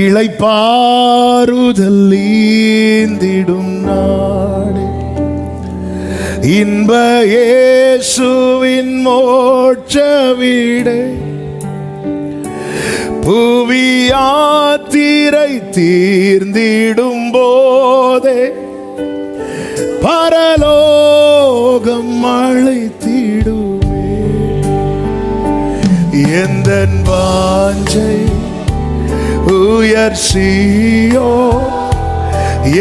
இழைப்பாறுதல் ஈந்திடும் நாடு. இன்ப இயேசுவின் மோட்ச வீடு புவியாத்திரை தீர்ந்திடும் போதே பரலோகம் அழைத்திடுவே எந்த வாஞ்சை உயர் சீயோ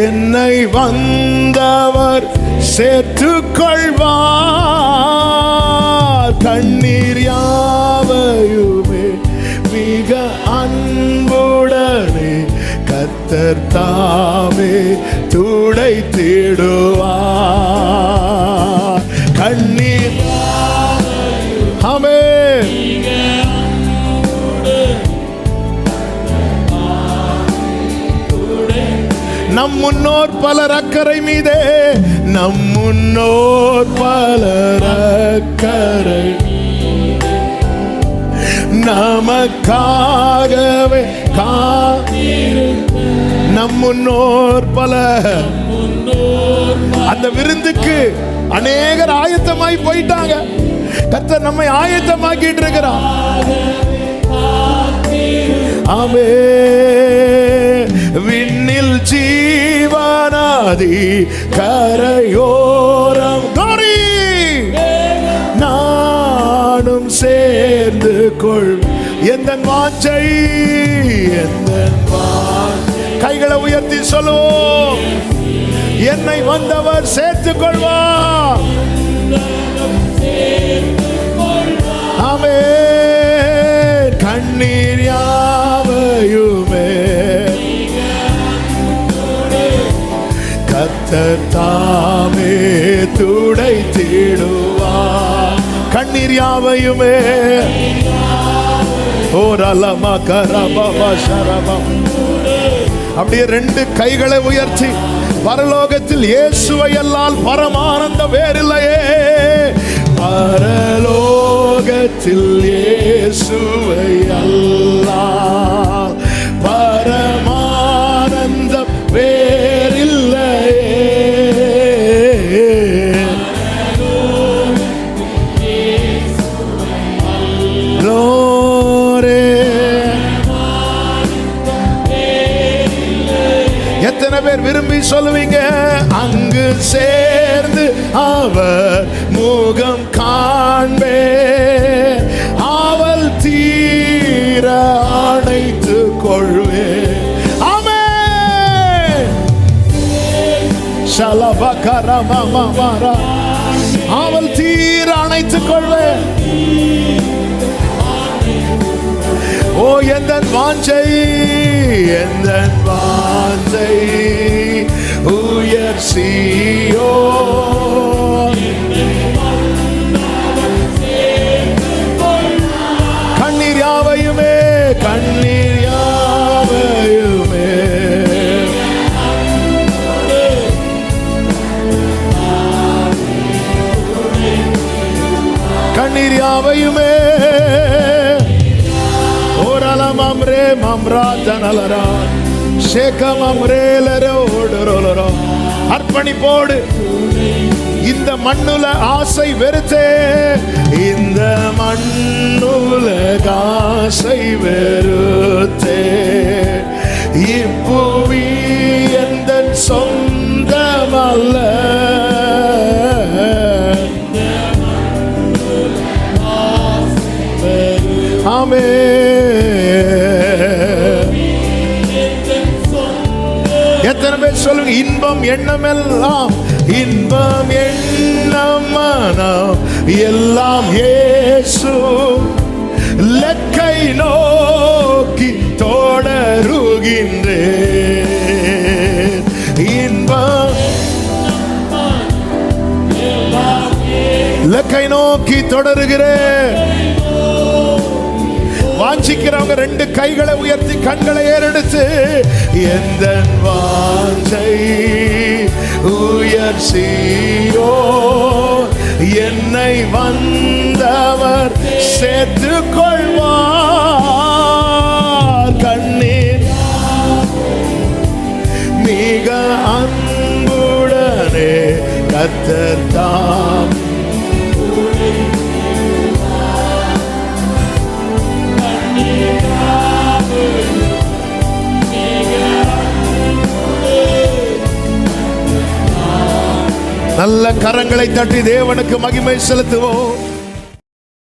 என்னை வந்தவர் சேர்த்து கொள்வார் தண்ணீர் யாவையுமே மிக அன்புடனே கத்தர் தாமே துடை தேடுவார் நம் முன்னோர் பலர் அக்கறை மீதே. நம் முன்னோர் பலர் அக்கறை நமக்காகவே கா நம் முன்னோர் பல அந்த விருந்துக்கு அநேகர் ஆயத்தமாய் போயிட்டாங்க. கத்த நம்மை ஆயத்தமாக்கிட்டு இருக்கிறார். ஆமே வின் நதி கரையோரம். கோரி நானும் சேர்ந்து கொள். எந்த வாஞ்சை எந்த கைகளை உயர்த்தி சொல்லுவோம். என்னை வந்தவர் சேர்த்துக் கொள்வார். கத்தர் தாமே துடை தேடுவா. கண்ணீர் யாவையுமே. ஓரலமா கரபமா சரபம் அப்படியே ரெண்டு கைகளை உயர்த்தி பரலோகத்தில் இயேசுவை எல்லால் பரமானந்த வேறில்லையே. பரலோகத்தில் இயேசுவை சொல்லுவீங்க? அங்கு சேர்ந்து அவர் முகம் காண்பே. அவள் தீர அணைத்து கொள்வே. அவள் தீர அணைத்துக் கொள்வேன் ஓ எந்த வாஞ்சை எந்த வாஞ்சை. சீயோ கண்ணீர் யாவையுமே கண்ணீர் யாவையுமே கண்ணீர் யாவையுமே ஓரலம் அம்ரே மம்ரா ஜனலரா ஷேகம் அம்ரேலரோ ஓடுறோலரோ அர்ப்பணிப்போடு. இந்த மண்ணுல ஆசை வெறுத்தே இந்த மண்ணுல ஆசை வெறு பேர் சொல்லுங்க. இன்பம் எண்ணமெல்லாம் இன்பம் எண்ணம் எல்லாம் ஏசு லக்கை நோக்கி தொடருகின்றே இன்பம் லக்கை நோக்கி தொடருகிறேன். வாஞ்சிக்கிறவங்க ரெண்டு கைகளை உயர்த்தி கண்களை ஏறெடுத்து எந்த வாஞ்சை உயர் சீரோ? என்னை வந்தவர் சேர்த்து கொள்வார் கண்ணீர் மிக அன்புடனே கத்தத்தாம் நல்ல கரங்களை தட்டி தேவனுக்கு மகிமை செலுத்துவோம்.